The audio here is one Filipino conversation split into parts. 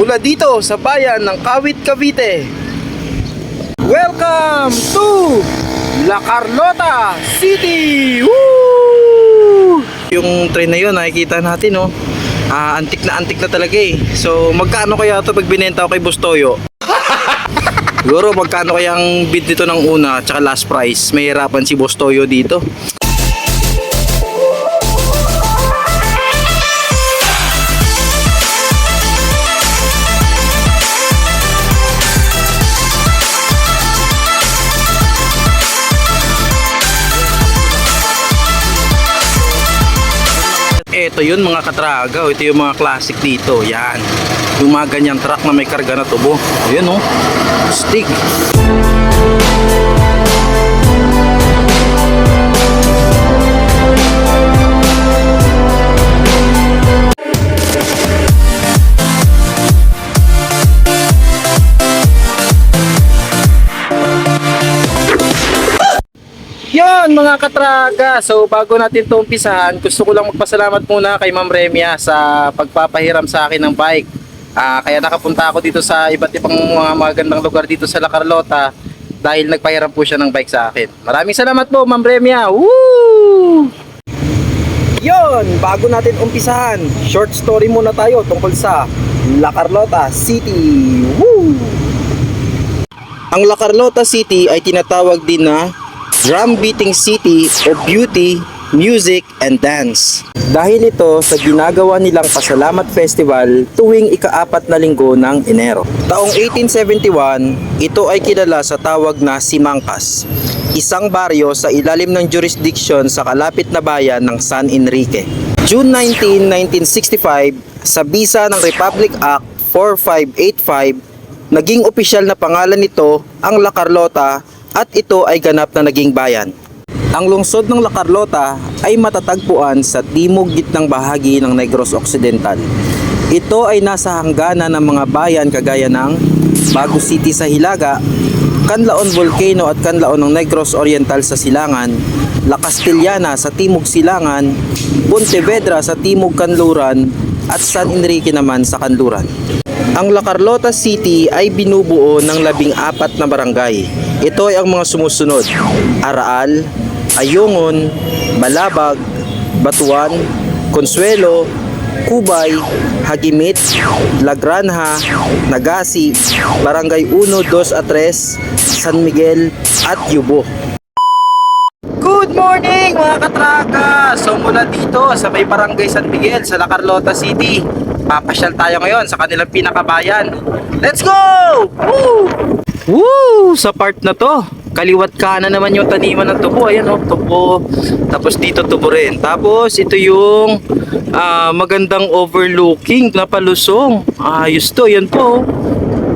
mula dito sa bayan ng Kawit, Cavite. Welcome to La Carlota City! Woo! Yung train na yun, nakikita natin, no? Ah, antik na antik na talaga eh. So, magkano kaya ito pag binenta ko kay Bustoyo? Siguro magkano kaya ang bid nito ng una at last price? May hirapan si Bustoyo dito. Ito yun mga katragaw, ito yung mga classic dito, yan. Yung mga ganyang truck na may karga na tubo. Ayun oh, stick. Yon mga katraga. So bago natin ito umpisahan, gusto ko lang magpasalamat muna kay Ma'am Remia sa pagpapahiram sa akin ng bike. Ah, kaya nakapunta ako dito sa iba't ibang mga magandang lugar dito sa La Carlota dahil nagpahiram po siya ng bike sa akin. Maraming salamat po Ma'am Remia. Woo! Yon, bago natin umpisahan, short story muna tayo tungkol sa La Carlota City. Woo! Ang La Carlota City ay tinatawag din na drum beating city of beauty, music, and dance. Dahil ito sa ginagawa nilang Pasalamat Festival tuwing ikaapat na linggo ng Enero. Taong 1871, ito ay kilala sa tawag na Simangkas, isang baryo sa ilalim ng jurisdiction sa kalapit na bayan ng San Enrique. June 19, 1965, sa bisa ng Republic Act 4585, naging opisyal na pangalan nito ang La Carlota at ito ay ganap na naging bayan. Ang lungsod ng La Carlota ay matatagpuan sa timog gitnang bahagi ng Negros Occidental. Ito ay nasa hangganan ng mga bayan kagaya ng Bago City sa Hilaga, Canlaon Volcano at Canlaon ng Negros Oriental sa Silangan, La Castellana sa Timog Silangan, Pontevedra sa Timog Kanluran at San Enrique naman sa Kanluran. Ang La Carlota City ay binubuo ng labing apat na barangay. Ito ay ang mga sumusunod. Araal, Ayungon, Balabag, Batuan, Consuelo, Kubay, Hagimit, La Granja, Nagasi, Barangay 1, 2 at 3, San Miguel at Yubo. Good morning mga katraga! So mula dito sa may barangay San Miguel sa La Carlota City, papasyal tayo ngayon sa kanilang pinakabayan. Let's go! Woo! Woo! Sa part na to, kaliwat kanan naman yung taniman ng tubo. Ayan o, tubo. Tapos dito tubo rin. Tapos ito yung ah, magandang overlooking na palusong. Ayos to, yan po.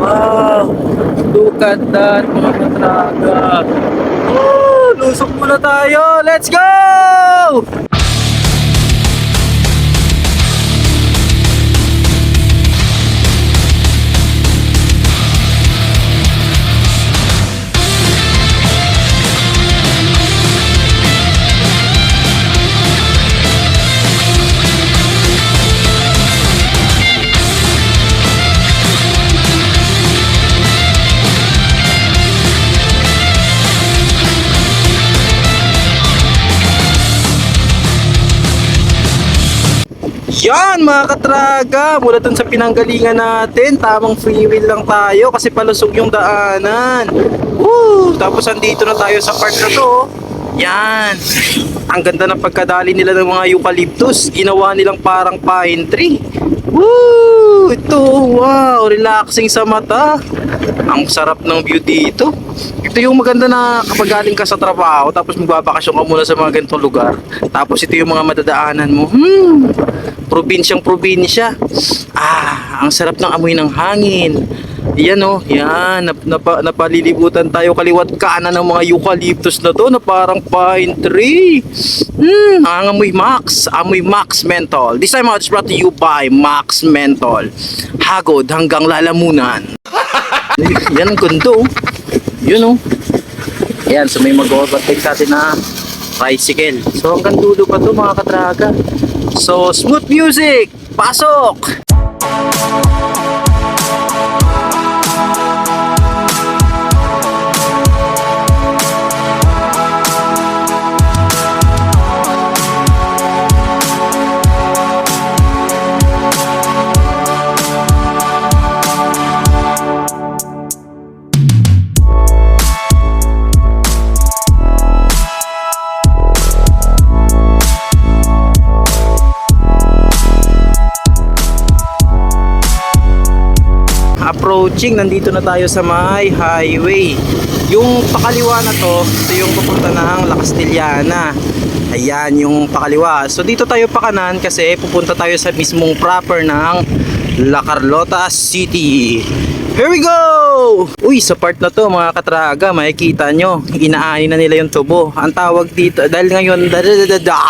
Wow! Look at that mga katraga. Oh, lusok muna tayo. Let's go! Yan mga katraga, mula dun sa pinanggalingan natin, tamang free wheel lang tayo kasi palusog yung daanan. Woo! Tapos andito na tayo sa park na to. Yan. Ang ganda ng pagkadali nila ng mga eucalyptus. Ginawa nilang parang pine tree. Woo! Ito, wow, relaxing sa mata. Ang sarap ng view dito. Ito yung maganda na kapag galing ka sa trabaho, tapos magbabakasyon ka muna sa mga ganitong lugar. Tapos ito yung mga madadaanan mo. Hmm, probinsyang probinsya. Ah, ang sarap ng amoy ng hangin. Yan oh, yan, nap, napa, napalilibutan tayo kaliwat kanan ng mga eucalyptus na to na parang pine tree. Hmm, ang amoy Max, amoy Max Menthol. This time out is brought to you by Max Menthol. Hagod hanggang lalamunan. yan ang kundo. Yun oh. Yan, so may mag-overtake sa atin na tricycle. So hanggang dulo pa to mga katraga. So smooth music, pasok! Approaching. Nandito na tayo sa may highway. Yung pakaliwa na to, ito yung pupunta ng La Castellana. Ayan, yung pakaliwa. So dito tayo pakanan kasi pupunta tayo sa mismong proper ng La Carlota City. Here we go! Uy, sa part na to mga katraga, makikita nyo, inaani na nila yung tubo. Ang tawag dito, dahil ngayon, da, da, da, da.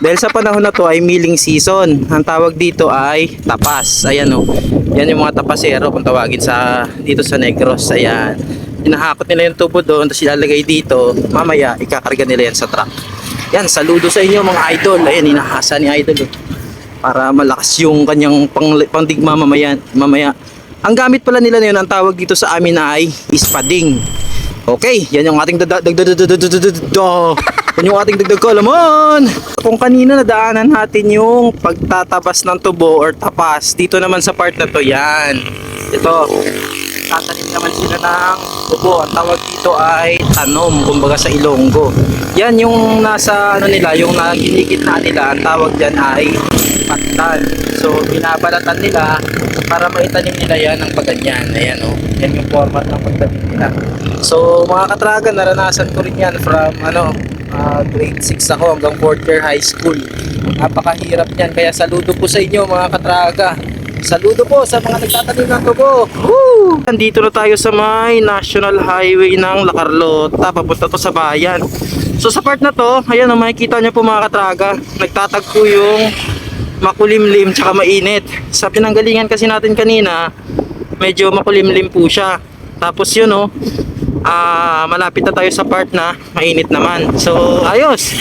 Dahil sa panahon na to ay milling season. Ang tawag dito ay tapas. Ayan o. Yan yung mga tapasero kung tawagin sa dito sa Negros. Ayan. Hinahakot nila yung tubo doon, tapos ilalagay dito. Mamaya, ikakarga nila yan sa truck. Yan, saludo sa inyo mga idol. Ayan, hinahasa ni idol. Oh. Para malakas yung kanyang pang, pangdigma mamaya. mamaya. Ang gamit pala nila na ang tawag dito sa amin ay ispading. Okay, yan yung ating dada- yan yung ating dagdag kaalaman. Kung kanina nadaanan natin yung pagtatabas ng tubo or tapas, dito naman sa part na to, yan. Ito, tatanim naman sila ng tubo. Ang tawag dito ay tanom, kumbaga sa Ilonggo. Yan yung nasa ano nila, yung naginigit na nila, ang tawag dyan ay patan. So, binabalatan nila para maitanim nila yan ng paganyan. Ayan. Oh. Yan yung format ng pagtanim nila. So, mga katraga, naranasan ko rin yan from ano, ah, grade 6 ako hanggang 4th year high school. Napakahirap yan. Kaya saludo po sa inyo mga katraga. Saludo po sa mga nagtatanim ng tubo. Woo! Nandito na tayo sa may National Highway ng La Carlota. Papunta to sa bayan. So sa part na to, ayan o makikita nyo po mga katraga. Nagtatagpo yung makulimlim tsaka mainit. Sa pinanggalingan kasi natin kanina, medyo makulimlim po siya. Tapos yun oh, ah malapit na tayo sa part na mainit naman. So ayos.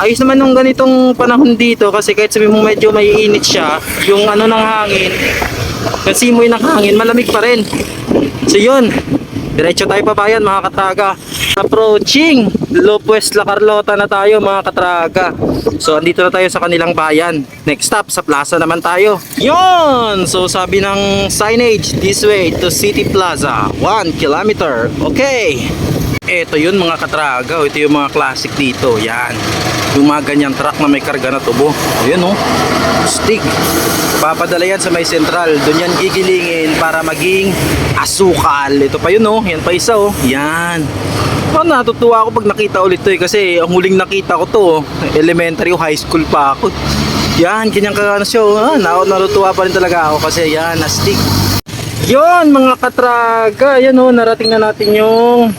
Ayos naman nung ganitong panahon dito kasi kahit sabi mo medyo maiinit siya, yung ano ng hangin, yung simoy ng hangin, malamig pa rin. So yun, diretso tayo pa bayan mga katraga. Approaching Lopez La Carlota na tayo mga katraga. So andito na tayo sa kanilang bayan. Next stop sa plaza naman tayo. Yon! So sabi ng signage, this way to City Plaza. 1 kilometer. Okay. Ito yun mga katraga. Ito yung mga classic dito. Yan. Yung mga ganyan truck na may karga na tubo. Ayun oh. Stick. Papadala yan sa may central. Doon yan gigilingin para maging asukal. Ito pa yun oh. Yan pa isa oh. Yan. Oh, natutuwa ako pag nakita ulit to eh. Kasi ang huling nakita ko to, elementary o high school pa ako. Yan, ganyan ka ano siya. oh. Ah, na- natutuwa pa rin talaga ako kasi yan, na-stick. Yon mga katraga, yan oh, narating na natin yung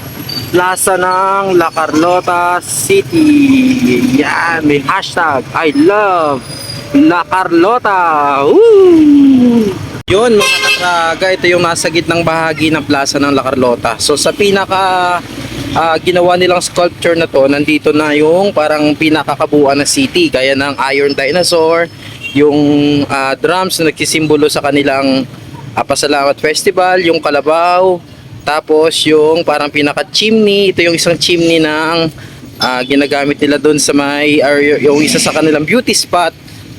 plaza ng La Carlota City. Yan, may hashtag I love La Carlota. Woo! Yun mga katraga, ito yung nasa gitnang bahagi ng plaza ng La Carlota. So sa pinaka ah, ginawa nilang sculpture na to, nandito na yung parang pinakakabuuan na city, gaya ng Iron Dinosaur, yung ah, drums na nagsisimbolo sa kanilang ah, Pasalamat Festival, yung kalabaw, tapos yung parang pinaka chimney, ito yung isang chimney ng ah, ginagamit nila doon sa may or yung isa sa kanilang beauty spot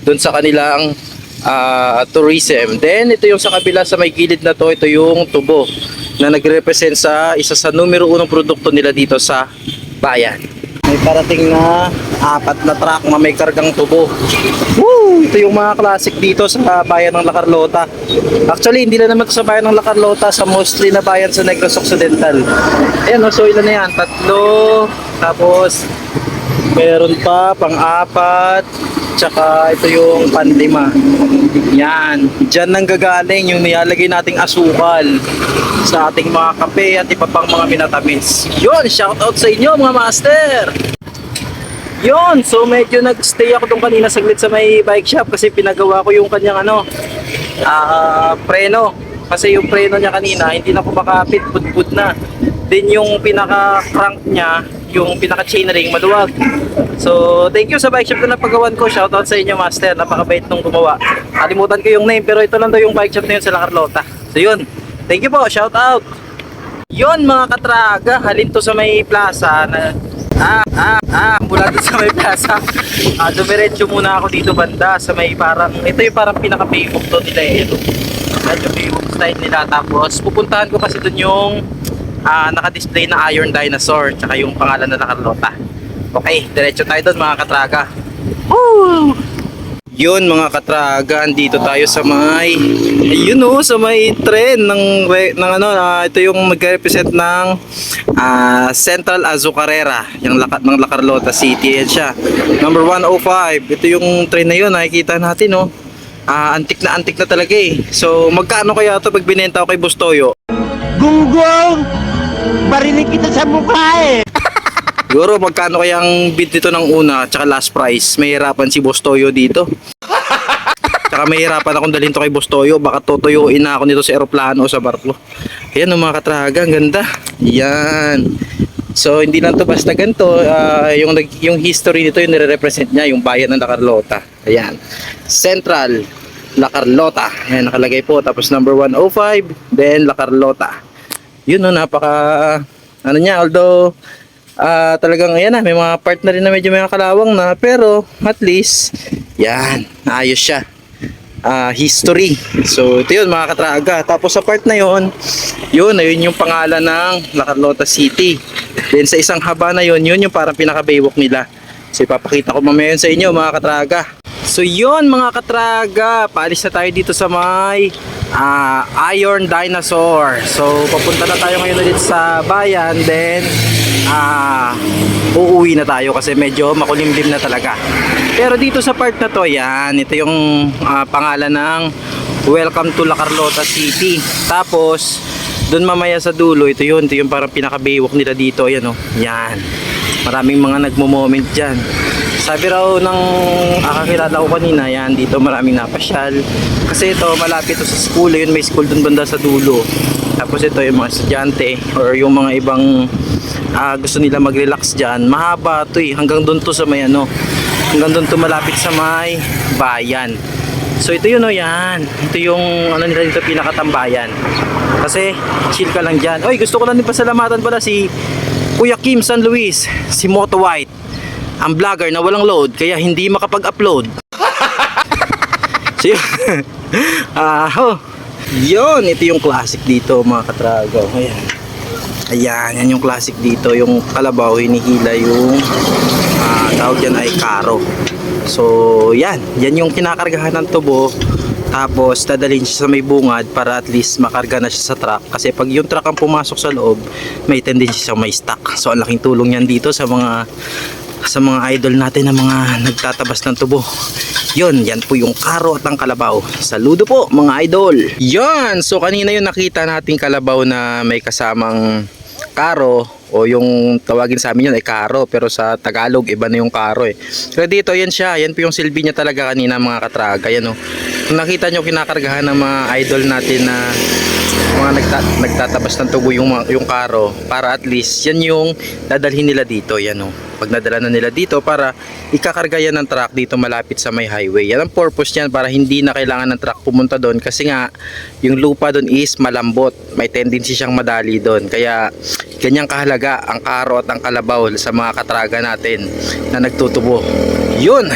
doon sa kanilang ah, tourism. Then ito yung sa kabila sa may gilid na to, ito yung tubo na nagre-represent sa isa sa numero unong produkto nila dito sa bayan. May parating na apat na truck na may kargang tubo. Woo! Ito yung mga classic dito sa bayan ng La Carlota. Actually, hindi na naman sa bayan ng La Carlota, sa mostly na bayan sa Negros Occidental. Ayan, so ilan na yan? Tatlo, tapos meron pa, pang-apat, tsaka ito yung panlima. Yan, dyan nang gagaling yung nilalagay nating asukal sa ating mga kape at iba pang mga minatamis. Yun, shoutout sa inyo mga master! Yun, so medyo nagstay ako doon kanina saglit sa may bike shop kasi pinagawa ko yung kanyang ano, ah preno. Kasi yung preno niya kanina, hindi na ko makapit, pud na. Then yung pinaka-crank niya, yung pinaka-chain ring, maluwag. So, thank you sa bike shop na napagawan ko. Shoutout sa inyo, master. Napakabait nung gumawa. Kalimutan ko yung name, pero ito lang daw yung bike shop na yun sa La Carlota. So, yun. Thank you po. Shoutout. Yun mga katraga, halin to sa may plaza na Ah, ah, ah, mula doon sa may plaza. Ah, dumiretso muna ako dito banda sa may parang, ito yung parang pinaka-paywalk to nila eh. Ito. Yan yung paywalk style nila. Tapos pupuntahan ko kasi doon yung ah, naka-display na Iron Dinosaur tsaka yung pangalan na Carlota. Okay, diretso tayo doon mga katraga. Woo! Yun mga katraga, andito tayo sa may ayun oh, sa may tren ng ng ano, ah, ito yung magre-represent ng ah, Central Azucarera, yung lakat ng La Carlota City yan siya. Number 105. Ito yung train na yun, nakikita natin oh. Ah, antik na antik na talaga eh. So, magkano kaya ito pag binenta ko kay Bustoyo? Gunggong! Barinig kita sa mukha eh! Siguro magkano kaya ang bid nito ng una tsaka last price? May hirapan si Bostoyo dito. Tsaka may hirapan akong dalhin to kay Bostoyo. Baka tutuyuin na ako nito sa eroplano o sa barko. Ayan o mga katraga, ang ganda. Yan. So hindi lang to basta ganito. Ah, yung, yung history nito yung nire-represent niya, yung bayan ng La Carlota. Ayan. Central La Carlota. Ayan, nakalagay po. Tapos number 105, then La Carlota. Yun no, napaka ano niya, although ah talagang ayan na, may mga part na rin na medyo may kalawang na pero at least yan, ayos siya. Ah, history. So ito yun mga katraga. Tapos sa part na yun, yun, ayun yung pangalan ng La Carlota City. Then sa isang haba na yun, yun yung parang pinaka-baywalk nila. So ipapakita ko mamaya sa inyo mga katraga. So yun mga katraga, paalis na tayo dito sa may ah, Iron Dinosaur. So papunta na tayo ngayon ulit sa bayan, then ah uuwi na tayo kasi medyo makulimlim na talaga. Pero dito sa part na to, yan, ito yung ah, pangalan ng Welcome to La Carlota City. Tapos, doon mamaya sa dulo, ito yun, ito yung parang pinaka-baywalk nila dito, yan oh. Yan. Maraming mga nagmo-moment dyan. Sabi raw ng akakilala ko kanina, yan, dito maraming napasyal. Kasi ito, malapit to sa school, yun, may school dun banda sa dulo. Tapos ito yung mga estudyante or yung mga ibang ah, gusto nila mag-relax dyan. Mahaba to eh, hanggang dun to sa may ano, hanggang dun to malapit sa may bayan. So ito yun o yan. Ito yung ano nila dito pinakatambayan. Kasi chill ka lang dyan. Oy, gusto ko lang din pasalamatan pala si Kuya Kim San Luis, si Moto White. Ang vlogger na walang load kaya hindi makapag-upload. so yun. Ah, oh. Yun, ito yung classic dito mga katrago. Ayan. Ayan, yan yung classic dito. Yung kalabaw, hinihila yung ah, tawag yan ay karo. So, yan. Yan yung kinakargahan ng tubo. Tapos, dadalhin siya sa may bungad para at least makarga na siya sa truck. Kasi pag yung truck ang pumasok sa loob, may tendency siya may stuck. So, ang laking tulong yan dito sa mga sa mga idol natin na mga nagtatabas ng tubo. Yon, yan po yung karo at ang kalabaw. Saludo po mga idol. Yan, so kanina yung nakita nating kalabaw na may kasamang karo o yung tawagin sa amin yun ay karo pero sa Tagalog iba na yung karo eh. Pero dito yan siya, yan po yung silbi niya talaga kanina mga katraga. Yan oh. Nakita nyo kinakargahan ng mga idol natin na mga nagta- nagtatabas ng tubo yung, yung karo para at least yan yung dadalhin nila dito yan oh. Pag nadala na nila dito para ikakarga yan ng truck dito malapit sa may highway. Yan ang purpose yan para hindi na kailangan ng truck pumunta doon kasi nga yung lupa doon is malambot. May tendency siyang madali doon. Kaya ganyang kahalaga ang karo at ang kalabaw sa mga katraga natin na nagtutubo. Yun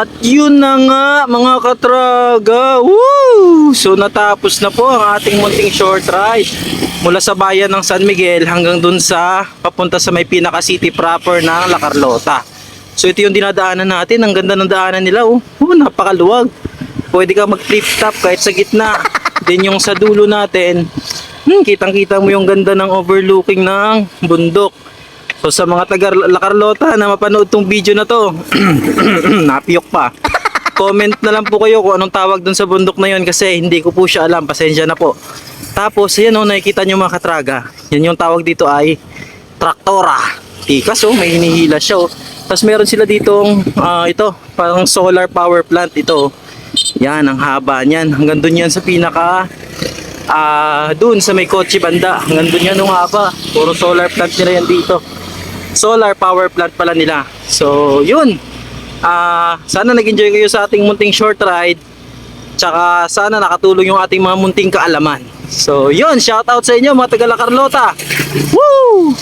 at yun na nga mga katraga. Woo! So natapos na po ang ating munting short ride mula sa bayan ng San Miguel hanggang dun sa papunta sa may pinaka city proper ng La Carlota. So ito yung dinadaanan natin. Ang ganda ng daanan nila. Oh, oh napakaluwag. Pwede ka mag flip top kahit sa gitna. Then yung sa dulo natin, hmm, kitang-kita mo yung ganda ng overlooking ng bundok. So sa mga taga La Carlota na mapanood tong video na to, napiyok pa. Comment na lang po kayo kung anong tawag dun sa bundok na yon kasi hindi ko po siya alam. Pasensya na po. Tapos yan oh, nakikita nyo mga katraga. Yan yung tawag dito ay traktora. Tikas oh, may hinihila siya oh. Tapos meron sila ditong ah, ito, parang solar power plant ito. oh. Yan, ang haba niyan. Hanggang dun yan sa pinaka ah dun sa may kotse banda. Hanggang dun yan ang haba. Puro solar plant nila yan dito solar power plant pala nila. So, yun. Ah, sana nag-enjoy kayo sa ating munting short ride. Tsaka sana nakatulong yung ating mga munting kaalaman. So, yun. Shout out sa inyo mga taga Carlota. Woo!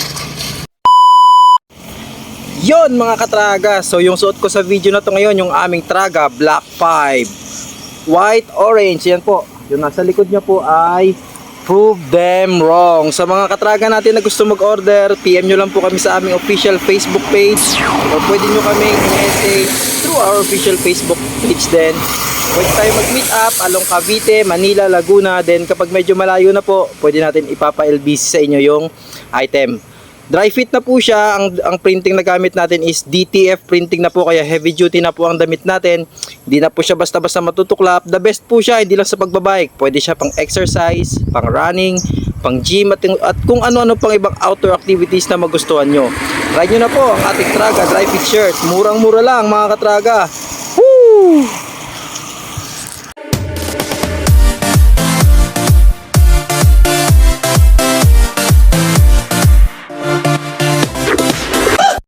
Yun mga katraga. So, yung suot ko sa video na to ngayon, yung aming traga, Black 5. White, orange. Yan po. Yung nasa likod niya po ay prove them wrong. Sa mga katraga natin na gusto mag-order, PM nyo lang po kami sa aming official Facebook page o pwede nyo kaming message through our official Facebook page din. Pwede tayo mag-meet up along Cavite, Manila, Laguna. Then kapag medyo malayo na po, pwede natin ipapa-LBC sa inyo yung item. Dry fit na po siya. Ang, ang printing na gamit natin is DTF printing na po kaya heavy duty na po ang damit natin. Hindi na po siya basta-basta matutuklap. The best po siya, hindi lang sa pagbabike. Pwede siya pang exercise, pang running, pang gym at, at kung ano-ano pang ibang outdoor activities na magustuhan nyo. Try nyo na po ang ating Traga Dry Fit Shirt. Murang-mura lang mga katraga. Woo!